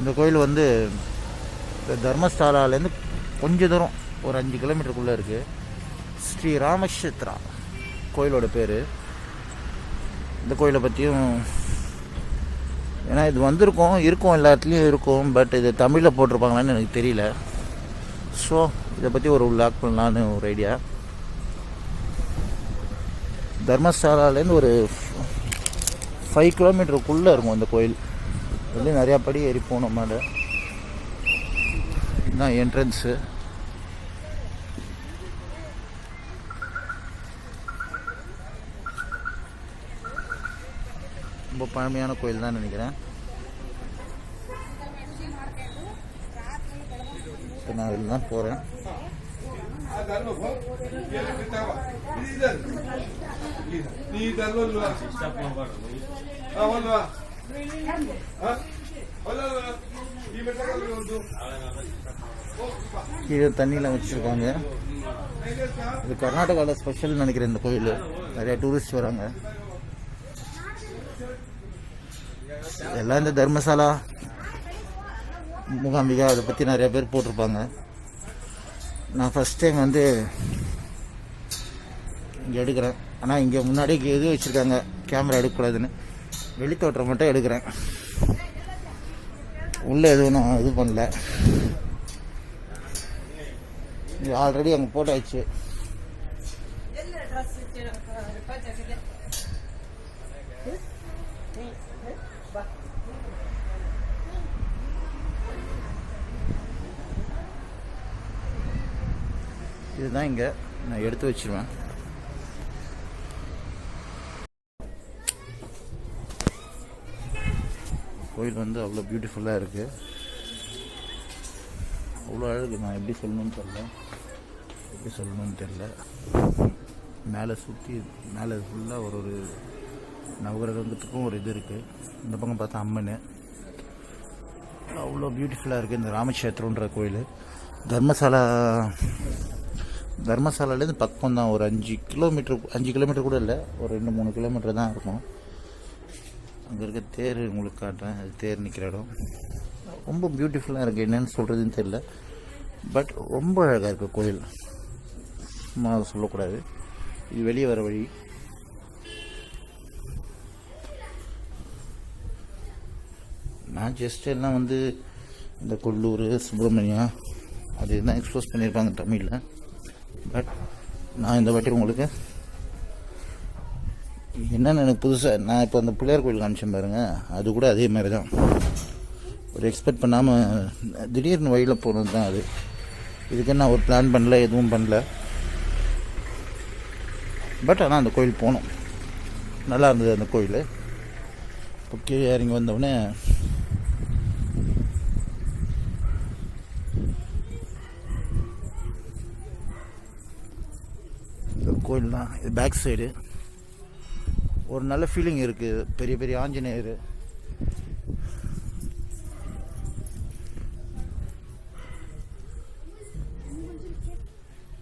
இந்த கோயில் வந்து தர்மஸ்தாலாலேருந்து கொஞ்சம் தூரம் ஒரு அஞ்சு கிலோமீட்டருக்குள்ளே இருக்குது ஸ்ரீ ராமக்ஷேத்ரா கோயிலோட பேர். இந்த கோயிலை பற்றியும் ஏன்னா இது வந்திருக்கும் இருக்கும் எல்லா இடத்துலையும் இருக்கும் பட் இது தமிழில் போட்டிருப்பாங்களான்னு எனக்கு தெரியல. ஸோ இதை பற்றி ஒரு விளாக் பண்ணலான்னு ஒரு ஐடியா தர்மஸ்தாலாலேருந்து ஒரு ஃபைவ் கிலோமீட்டருக்குள்ளே இருக்கும் இந்த கோயில். இதுலேயும் நிறையா படி ஏறி போகணும் மேலே. இதுதான் என்ட்ரன்ஸு ரொம்ப பழமையான கோயில் தான் நினைக்கிறேன். இப்போ நான் இதில் தான் போகிறேன் கீழே தண்ணியெலாம் வச்சுருக்காங்க. இது கர்நாடகாவில் ஸ்பெஷல் நினைக்கிறேன் இந்த கோயில். நிறைய டூரிஸ்ட் வராங்க. எல்லாம் இந்த தர்மசாலா மூகாம்பிகா அதை பற்றி நிறைய பேர் போட்டிருப்பாங்க. நான் ஃபஸ்ட் டைம் வந்து இங்கே எடுக்கிறேன். ஆனால் இங்கே முன்னாடி இது வச்சுருக்காங்க. கேமரா எடுக்கக்கூடாதுன்னு. வெளித்தோற்றம் மட்டும் எடுக்கிறேன். உள்ளே எதுவும் நான் இது பண்ணல. இது ஆல்ரெடி அங்கே போட்டாச்சு. இதுதான் இங்கே நான் எடுத்து வச்சிருவேன். கோயில் வந்து அவ்வளோ பியூட்டிஃபுல்லாக இருக்குது அவ்வளோ அழகு. நான் எப்படி சொல்லணும்னு தெரில எப்படி சொல்லணும்னு தெரில மேலே சுற்றி மேலே ஃபுல்லாக ஒரு ஒரு நவகிரகத்துக்கும் ஒரு இது இருக்குது இந்த பக்கம் பார்த்தா அம்மன். அவ்வளோ பியூட்டிஃபுல்லாக இருக்குது இந்த ராமக்ஷேத்திரன்ற கோயில். தர்மசாலா தர்மசாலாலேருந்து பக்கம் தான் ஒரு அஞ்சு கிலோமீட்டர் அஞ்சு கிலோமீட்டர் கூட இல்லை. ஒரு ரெண்டு மூணு கிலோமீட்டர் தான் இருக்கும். அங்கே இருக்க தேர் உங்களுக்கு காட்டுறேன். அது தேர் நிற்கிற இடம். ரொம்ப பியூட்டிஃபுல்லாக இருக்குது என்னென்னு சொல்கிறதுன்னு தெரியல. பட் ரொம்ப அழகாக இருக்குது கோயில். சும்மா சொல்லக்கூடாது. இது வெளியே வர வழி. நான் ஜஸ்ட் எல்லாம் வந்து இந்த கொல்லூர் சுப்பிரமணியா அது தான் எக்ஸ்போஸ் பண்ணியிருப்பாங்க தமிழில். பட் நான் இந்த வாட்டி உங்களுக்கு என்னென்னு எனக்கு புதுசாக நான் இப்போ அந்த பிள்ளையார் கோயில் காமிச்சேன் பாருங்க. அது கூட அதே மாதிரி தான் ஒரு எக்ஸ்பெக்ட் பண்ணாமல் திடீர்னு வழியில் போனது தான் அது. இதுக்கு நான் ஒரு பிளான் பண்ணல எதுவும் பண்ணல. பட் ஆனால் அந்த கோயில் போனோம். நல்லா இருந்தது அந்த கோயில். இப்போ கீழே இறங்கி வந்தவுடனே கோயில் தான் இது பேக் சைடு ஒரு நல்ல ஃபீலிங் இருக்குது பெரிய பெரிய ஆஞ்சநேயர்.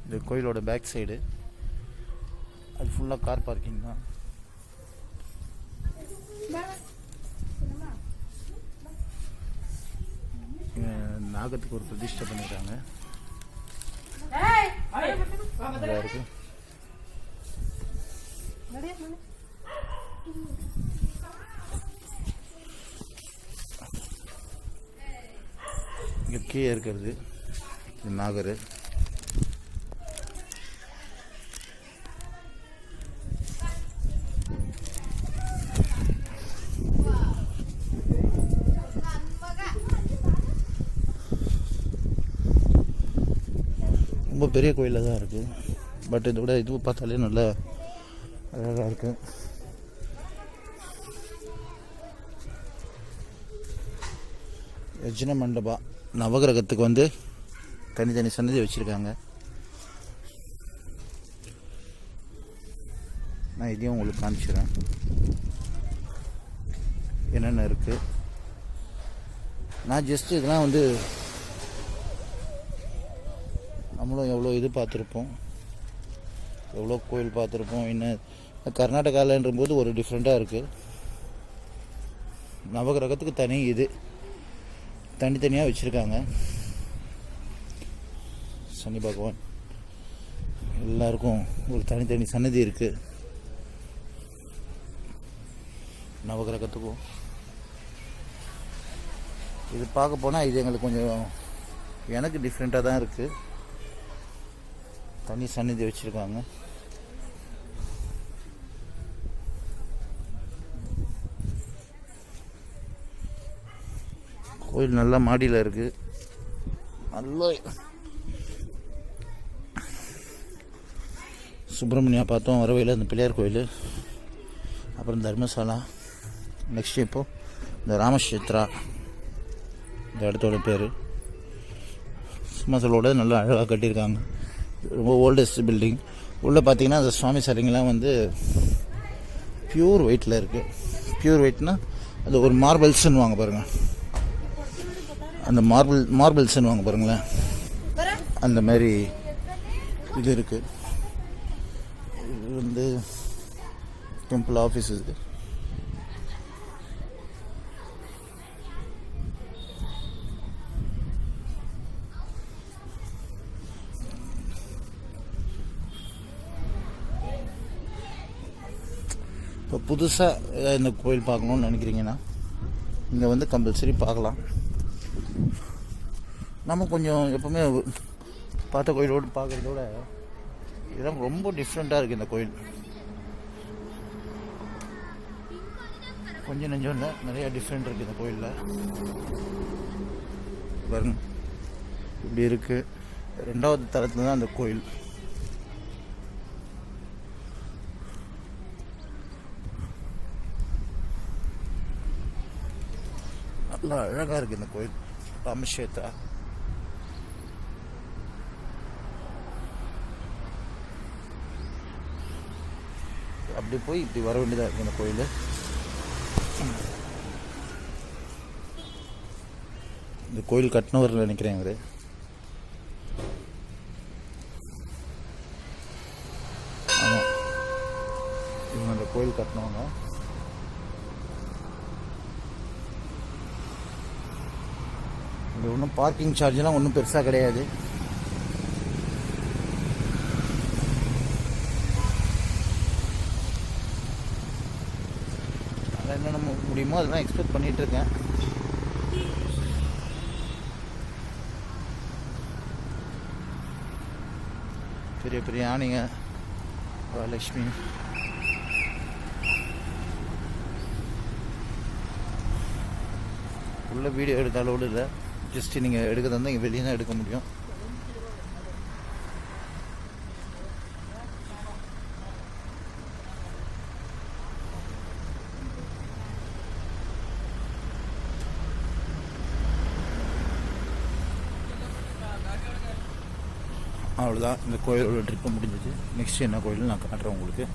இந்த கோயிலோட பேக் சைடு அது ஃபுல்லாக கார் பார்க்கிங் தான். நாகத்துக்கு ஒரு பிரதிஷ்டை நல்லா இருக்கு. இங்கே கீழே இருக்கிறது. இது நாகர். ரொம்ப பெரிய கோயிலாக தான் இருக்குது பட் இதை விட இது பார்த்தாலே நல்லா அழகாக இருக்குது யஜ்ன மண்டபா நவகிரகத்துக்கு வந்து தனித்தனி சன்னதி வச்சுருக்காங்க. நான் இதையும் உங்களுக்கு காமிச்சிடுறேன் என்னென்ன இருக்குது நான் ஜஸ்ட் இதெல்லாம் வந்து நம்மளும் எவ்வளோ இது பார்த்துருப்போம். எவ்வளோ கோயில் பார்த்துருப்போம். என்ன கர்நாடகாலன்ற போது ஒரு டிஃப்ரெண்ட்டாக இருக்குது நவகிரகத்துக்கு தனி இது. தனித்தனியாக வச்சுருக்காங்க. சனி பகவான். எல்லாருக்கும் ஒரு தனித்தனி சன்னதி இருக்குது நவகிரகத்துக்கும். இது பார்க்க போனால் இது எங்களுக்கு கொஞ்சம் எனக்கு டிஃப்ரெண்ட்டாக தான் இருக்குது தனி சன்னிதி வச்சுருக்காங்க. கோயில் நல்லா மாடியில் இருக்குது நல்ல சுப்பிரமணியா பார்த்தோம் வரவையில் அந்த பிள்ளையார் கோயில். அப்புறம் தர்மசாலா. நெக்ஸ்ட் இப்போ இந்த ராமக்ஷேத்ரா. இந்த இடத்தோட பேர். சிம்மாசலோட நல்லா அழகாக கட்டியிருக்காங்க. ரொம்ப ஓல்டஸ்ட் பில்டிங் உள்ளே பார்த்தீங்கன்னா அந்த சுவாமி சிலைங்கெல்லாம் வந்து பியூர் ஒயிட்டில் இருக்குது பியூர் ஒயிட்னால் அது ஒரு மார்பிள்ஸ்ன்னு வாங்க பாருங்கள் அந்த மார்பிள் மார்பிள்ஸ்ன்னு வாங்க பாருங்களேன். அந்த மாதிரி இது இருக்குது இது வந்து டெம்பிள் ஆஃபீஸ் இது. இப்போ புதுசாக இந்த கோயில் பார்க்கணுன்னு நினைக்கிறீங்கன்னா இங்கே வந்து கம்பல்சரி பார்க்கலாம். நம்ம கொஞ்சம் எப்பவுமே பார்த்த கோயிலோடு பார்க்குறதோட இதெல்லாம் ரொம்ப டிஃப்ரெண்ட்டாக இருக்குது இந்த கோயில். கொஞ்சம் நெஞ்சம் இல்லை நிறையா டிஃப்ரெண்ட் இருக்குது இந்த கோயிலில். பாருங்க. இப்படி இருக்குது ரெண்டாவது தரத்தில் தான் அந்த கோயில். நல்லா அழகாக இருக்குது இந்த கோயில். ராமக்ஷேத்ரா அப்படி போய் இப்படி வர வேண்டியதாக இருக்குது இந்த கோயில். இந்த கோயில் கட்டினவர் நினைக்கிறேன் இவர். ஆமாம் இவங்க அந்த கோயில் கட்டினவங்க. இங்கே ஒன்றும் பார்க்கிங் சார்ஜெலாம் ஒன்றும் பெருசாக கிடையாது. முடியுமோ அதெல்லாம் எக்ஸ்பெக்ட் பண்ணிட்டு இருக்கேன் பெரிய பெரிய யானைங்க லக்ஷ்மி. உள்ள வீடியோ எடுக்க அளவுல இல்லை. ஜஸ்ட் நீங்கள் எடுக்க தந்தால் இங்கே வெளியே தான் எடுக்க முடியும். அவ்வளோதான் இந்த கோயிலோட ட்ரிப்பு முடிஞ்சிச்சு. நெக்ஸ்ட் என்ன கோயில் நான் காட்டுறேன் உங்களுக்கு.